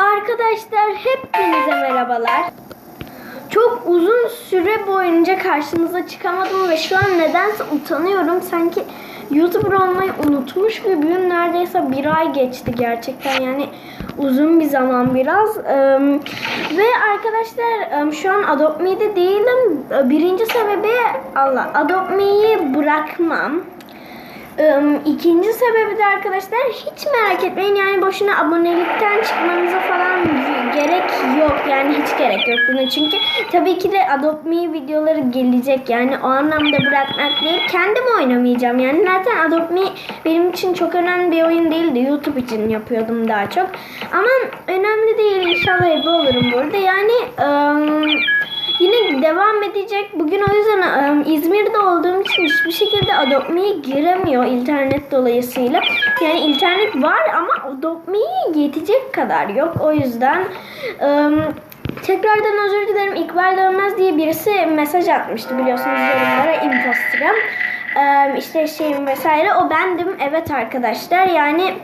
Arkadaşlar hepinize merhabalar. Çok uzun süre boyunca karşınıza çıkamadım ve şu an nedense utanıyorum. Sanki YouTuber olmayı unutmuş gibiyim. Neredeyse bir ay geçti gerçekten yani uzun bir zaman biraz. Ve arkadaşlar şu an Adopt Me'de değilim. Birinci sebebi Allah Adopt Me'yi bırakmam. İkinci sebebi de arkadaşlar hiç merak etmeyin yani boşuna abonelikten çıkmanıza falan gerek yok. Yani hiç gerek yok buna çünkü tabii ki de Adopt Me videoları gelecek. Yani o anlamda bırakmak değil kendim oynamayacağım. Yani zaten Adopt Me benim için çok önemli bir oyun değildi. YouTube için yapıyordum daha çok. Ama önemli değil inşallah hep olurum burada. Yani ıı, Yine devam edecek. Bugün o yüzden e, İzmir'de olduğum için hiçbir şekilde Adopt Me'ye giremiyor internet dolayısıyla. Yani internet var ama Adopt Me'ye yetecek kadar yok. O yüzden tekrardan özür dilerim. İkbal Dönmez diye birisi mesaj atmıştı biliyorsunuz yorumlara imposter'ım. E, işte şeyim vesaire o bendim. Evet arkadaşlar yani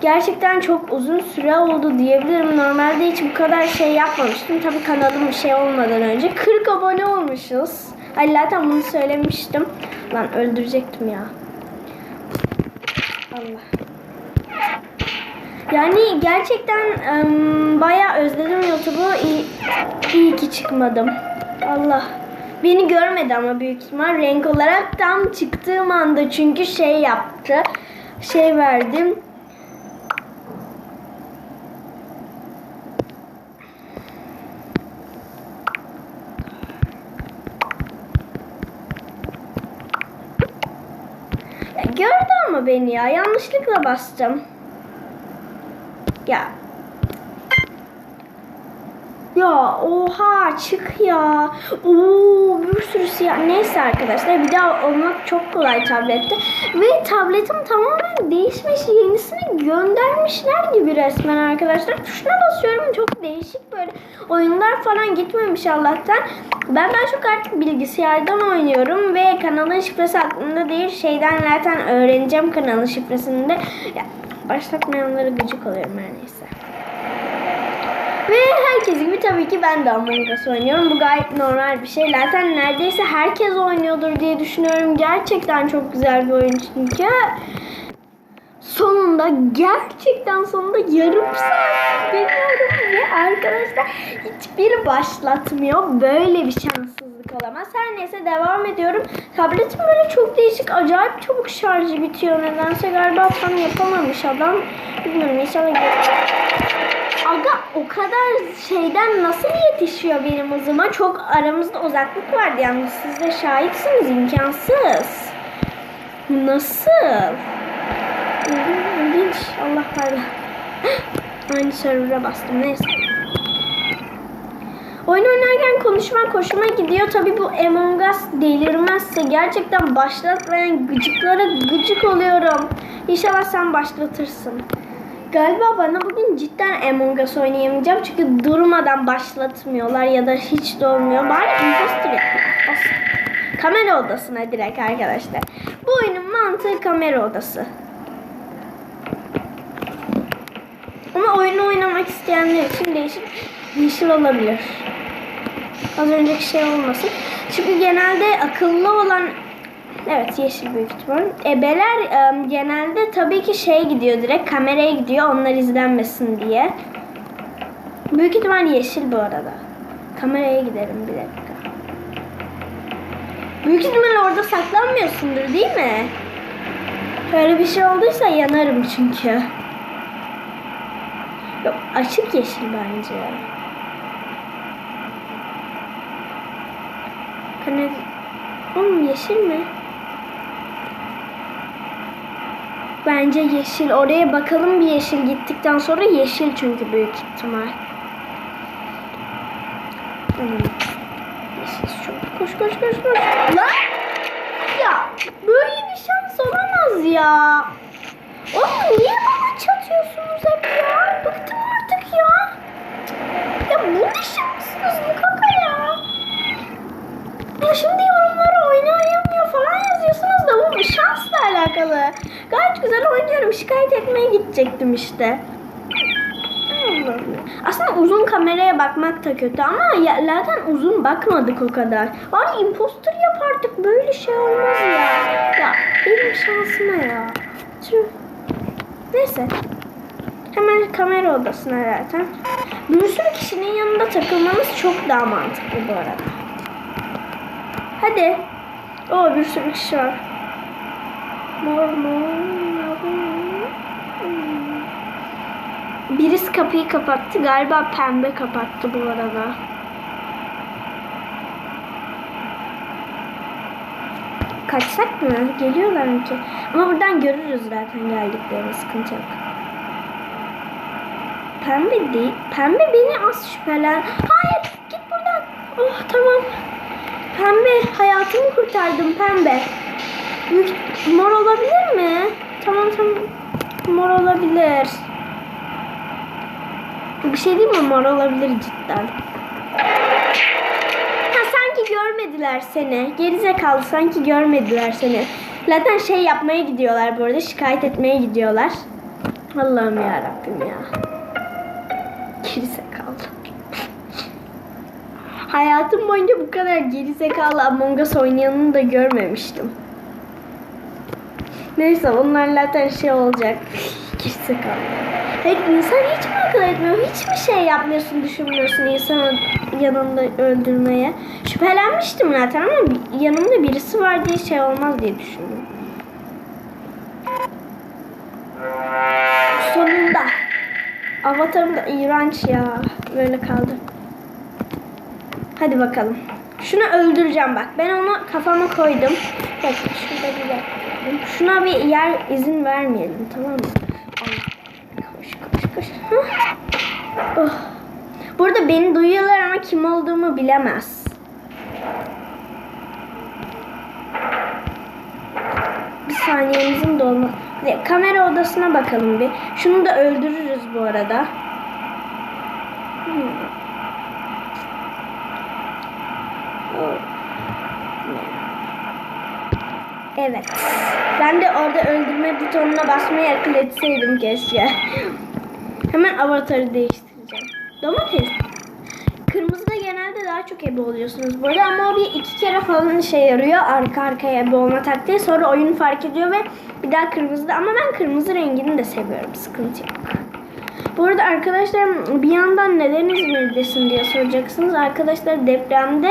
gerçekten çok uzun süre oldu diyebilirim. Normalde hiç bu kadar şey yapmamıştım. Tabii kanalım şey olmadan önce 40 abone olmuşuz. Ay zaten bunu söylemiştim. Lan öldürecektim ya. Allah. Yani gerçekten ım, bayağı özledim YouTube'u. İyi, iyi ki çıkmadım. Allah. Beni görmedi ama büyük ihtimal renk olarak tam çıktığım anda çünkü şey yaptı. Şey verdim. Gördü ama beni ya. Yanlışlıkla bastım. Ya. Ya oha çık ya. Oo bir sürü siyah. Neyse arkadaşlar bir daha olmak çok kolay tablette. Ve tabletim tamamen değişmiş. Yenisini göndermişler gibi resmen arkadaşlar. Tuşuna basıyorum çok değişik böyle oyunlar falan gitmemiş Allah'tan. Ben daha çok artık bilgisayardan oynuyorum ve kanalın şifresi aklımda değil. Şeyden zaten öğreneceğim kanalın şifresini de. Ya, başlatmayanlara gıcık oluyorum her neyse. Ve herkes gibi tabii ki ben de Among Us oynuyorum. Bu gayet normal bir şey. Zaten neredeyse herkes oynuyordur diye düşünüyorum. Gerçekten çok güzel bir oyun çünkü. Sonunda gerçekten sonunda yarım saat deniyorum ve arkadaşlar hiçbir başlatmıyor. Böyle bir şanssızlık olamaz. Her neyse devam ediyorum. Tabletim böyle çok değişik acayip çabuk şarjı bitiyor nedense galiba tam yapamamış adam. Bilmiyorum inşallah Aga o kadar şeyden nasıl yetişiyor benim hızıma? Çok aramızda uzaklık vardı yalnız siz de şahitsiniz imkansız. Nasıl? İlginç. Allah pardon. Aynı server'a bastım. Neyse. Oyun oynarken konuşmak hoşuma gidiyor. Tabi bu Among Us delirmezse gerçekten başlatmayan gıcıklara gıcık oluyorum. İnşallah sen başlatırsın. Galiba bana bugün cidden Among Us oynayamayacağım. Çünkü durmadan başlatmıyorlar ya da hiç de olmuyor. Bari imposter. Kamera odasına direkt arkadaşlar. Bu oyunun mantığı kamera odası. Ama oyunu oynamak isteyenler için değişik yeşil olabilir. Az önceki şey olmasın. Çünkü genelde akıllı olan Evet yeşil büyük ihtimal. Ebeler e, genelde tabii ki şey gidiyor direkt kameraya gidiyor onlar izlenmesin diye. Büyük ihtimal yeşil bu arada. Kameraya giderim bir dakika. Büyük ihtimal orada saklanmıyorsundur değil mi? Öyle bir şey olduysa yanarım çünkü. Yok açık yeşil bence. Kanal... Oğlum yeşil mi? Bence yeşil. Oraya bakalım bir yeşil gittikten sonra yeşil çünkü büyük ihtimal. Yeşil şu. Koş koş koş koş. Lan! Ya böyle bir şans olamaz ya. Oğlum niye bana çatıyorsunuz hep ya? Bıktım artık ya. Ya bu ne şanssızlık kaka ya. Ya şimdi yorumlara oynayamıyor falan yazıyorsunuz da bu şansla alakalı. Gayet güzel oynuyorum. Şikayet etmeye gidecektim işte. Aslında uzun kameraya bakmak da kötü ama ya, zaten uzun bakmadık o kadar. Ay imposter yapardık böyle şey olmaz ya. Ya benim şansıma ya. Tüh. Neyse. Hemen kamera odasına zaten. Bir sürü kişinin yanında takılmamız çok daha mantıklı bu arada. Hadi. Oo bir sürü kişi var. Birisi kapıyı kapattı. Galiba pembe kapattı bu arada. Kaçsak mı? Geliyorlar mı ki? Ama buradan görürüz zaten geldiklerini. Sıkıntı yok. Pembe değil. Pembe beni az şüphelen. Hayır git buradan. Oh tamam. Pembe hayatımı kurtardım pembe. Mor olabilir mi? Tamam tamam. Mor olabilir. Bir şey değil mi? Mor olabilir cidden. Ha sanki görmediler seni. Gerizekalı sanki görmediler seni. Zaten şey yapmaya gidiyorlar bu arada. Şikayet etmeye gidiyorlar. Allah'ım ya Rabbim ya. Gerizekalı. Hayatım boyunca bu kadar gerizekalı Among Us oynayanını da görmemiştim. Neyse onlar zaten şey olacak. Gerizekalı. Evet insan hiç mi akıl etmiyor? Hiç mi şey yapmıyorsun, düşünmüyorsun insanı yanında öldürmeye? Şüphelenmiştim zaten ama yanımda birisi var diye şey olmaz diye düşündüm. Sonunda. Avatarım da iğrenç ya. Böyle kaldı. Hadi bakalım. Şunu öldüreceğim bak. Ben onu kafama koydum. Bak şurada bir dakika. Şuna bir yer izin vermeyelim tamam mı? Koş koş koş. Oh. Burada beni duyuyorlar ama kim olduğumu bilemez. Bir saniyemizin dolma. Kamera odasına bakalım bir. Şunu da öldürürüz bu arada. Hmm. Oh. Evet. Ben de orada öldürme butonuna basmayı akıl etseydim keşke. Hemen avatarı değiştireceğim. Domates. Kırmızıda genelde daha çok ebe oluyorsunuz burada ama o bir iki kere falan işe yarıyor arka arkaya ebe olma taktiği. Sonra oyun fark ediyor ve bir daha kırmızıda ama ben kırmızı rengini de seviyorum. Sıkıntı yok. Bu arada arkadaşlar bir yandan neden İzmir'desin diye soracaksınız. Arkadaşlar depremde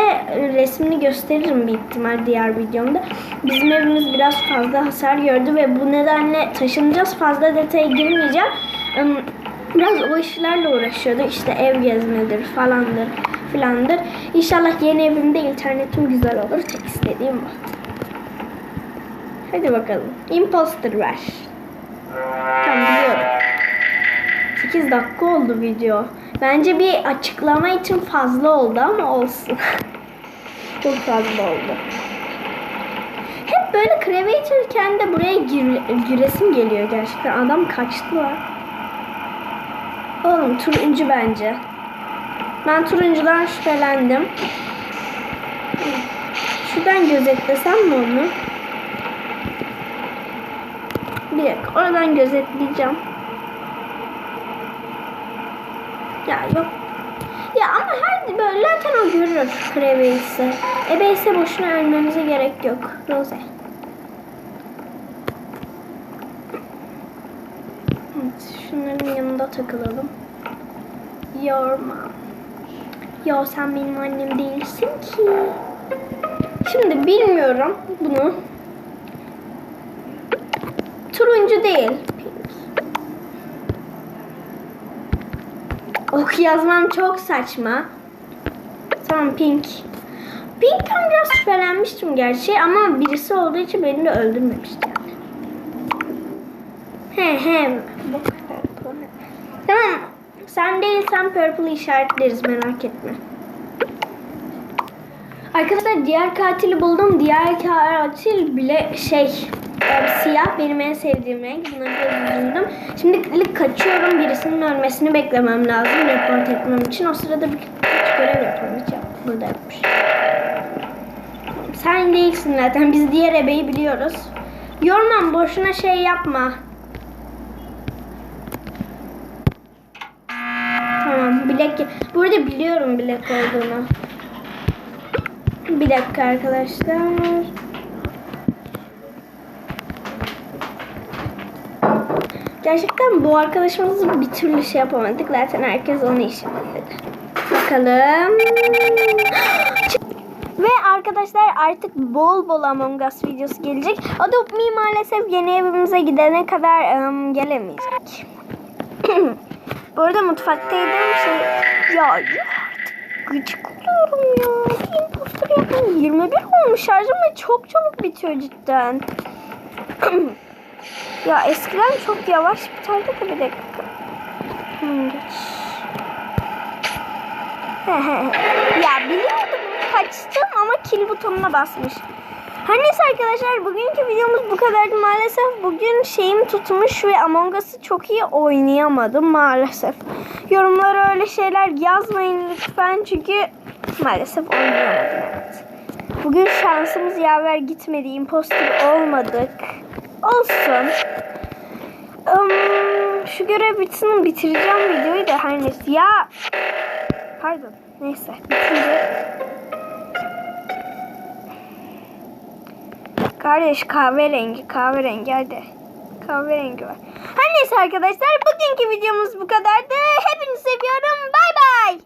resmini gösteririm bir ihtimal diğer videomda. Bizim evimiz biraz fazla hasar gördü ve bu nedenle taşınacağız. Fazla detaya girmeyeceğim. Im, Biraz o işlerle uğraşıyordu. İşte ev gezmedir falandır filandır. İnşallah yeni evimde internetim güzel olur. Tek istediğim bu. Hadi bakalım. Imposter ver. Tamam biliyorum. 8 dakika oldu video. Bence bir açıklama için fazla oldu ama olsun. Çok fazla oldu. Hep böyle Creator'ken de buraya gir, giresim geliyor gerçekten. Adam kaçtı lan. Oğlum turuncu bence. Ben turuncudan şüphelendim. Şuradan gözetlesem mi onu? Bir dakika oradan gözetleyeceğim. Ya yok. Ya ama her böyle zaten o görür Kreveys'i. Ebeyse boşuna ölmemize gerek yok. Rose. Evet, şunların yanında takılalım. Yorma. Yo sen benim annem değilsin ki. Şimdi bilmiyorum bunu. Turuncu değil. Pink. Ok yazmam çok saçma. Tamam pink. Pink'ten biraz şüphelenmiştim gerçi ama birisi olduğu için beni de öldürmemişti. He he. Tamam. Sen değilsen purple işaretleriz merak etme. Arkadaşlar diğer katili buldum. Diğer katil bile şey e, siyah benim en sevdiğim renk. Buna üzüldüm. Şimdilik kaçıyorum. Birisinin ölmesini beklemem lazım. Report etmem için. O sırada bir birkaç görev yapıyorum. Hiç. Burada yapmış. Sen değilsin zaten. Biz diğer ebeyi biliyoruz. Yormam boşuna şey yapma. Tamam. Black. Burada biliyorum Black olduğunu. Bir dakika arkadaşlar. Gerçekten bu arkadaşımızı bir türlü şey yapamadık. Zaten herkes onu işaretledi. Bakalım. Ve arkadaşlar artık bol bol Among Us videosu gelecek. Adopt Me maalesef yeni evimize gidene kadar ım, gelemeyecek. Bu arada mutfaktaydım şey... Ya gıcık oluyorum ya. İmposter yapayım. 21 olmuş şarjım ve çok çabuk bitiyor cidden. ya eskiden çok yavaş biterdi de bir dakika. Hemen geç. ya biliyordum kaçtım ama kill butonuna basmış. Her neyse arkadaşlar bugünkü videomuz bu kadardı. Maalesef bugün şeyim tutmuş ve Among Us'ı çok iyi oynayamadım maalesef. Yorumlara öyle şeyler yazmayın lütfen çünkü maalesef oynayamadım evet. Bugün şansımız yaver gitmedi. Imposter olmadık. Olsun. Im, şu görev bitsin bitireceğim videoyu da her neyse. Ya pardon neyse bitince Kardeş kahverengi kahverengi hadi. Kahverengi var. Her neyse arkadaşlar bugünkü videomuz bu kadardı. Hepinizi seviyorum